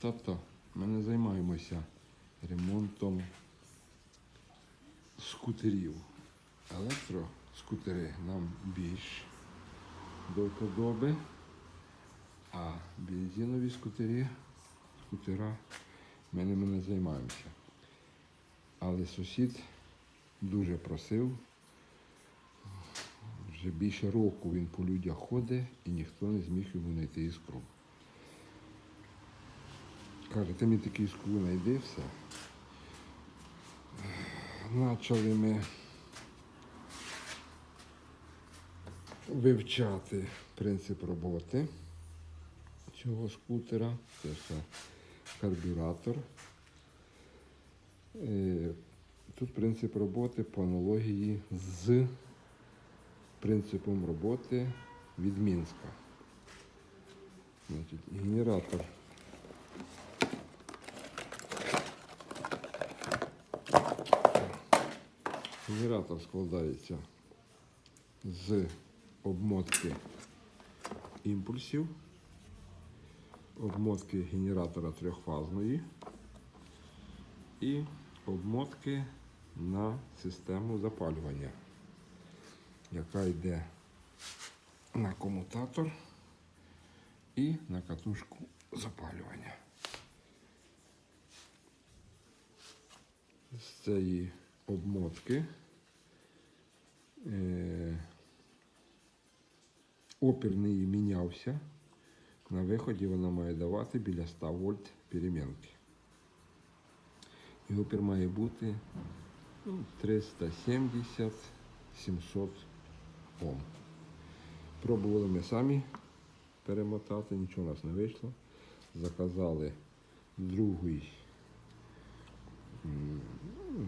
Тобто ми не займаємося ремонтом скутерів. Електроскутери нам більш до вподоби, а бензинові скутері, скутера ми ними не займаємося. Але сусід дуже просив. Вже більше року він по людях ходить і ніхто не зміг йому знайти іскру. Каже, ти мені таку іскру знайди все. Почали ми вивчати принцип роботи цього скутера. Це все карбюратор. Е, Тут принцип роботи по аналогії з принципом роботи від Мінська. Значить, генератор. Генератор складається з обмотки імпульсів, обмотки генератора трьохфазної і обмотки на систему запалювання, яка йде на комутатор і на катушку запалювання. З цієї обмотки опір неї мінявся. На виході вона має давати біля 100 вольт перемінки. І опір має бути ну, 370-700 Ом. Пробували ми самі перемотати, нічого у нас не вийшло. Заказали другий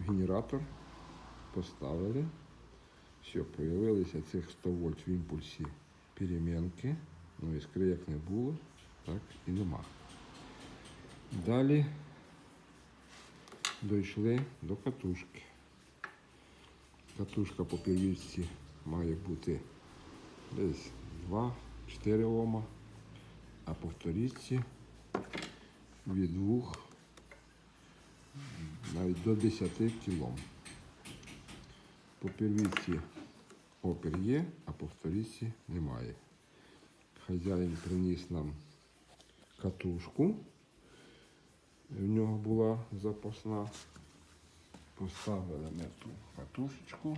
генератор, поставили. Все, появилися цих 100 вольт в імпульсі перемінки. Ну, іскри як не було, так і нема. Далі дійшли до катушки. Катушка по первічці має бути десь 2-4 Ома, а по вторічці від 2 навіть до 10 кілом. По первічці опір є, а по вторічці немає. Хазяїн приніс нам катушку. В нього була запасна. Поставили ми ту катушечку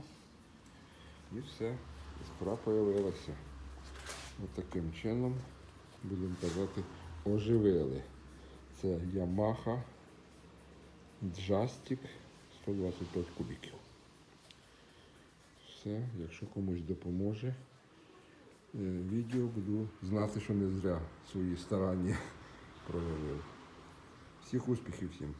і все, іскра появилася. Ось таким чином, будемо казати, оживили. Це Yamaha Джастик 125 кубиків. Все, якщо комусь допоможе е, відео, буду знати, що не зря свої старання проявив. Всіх успіхів всім!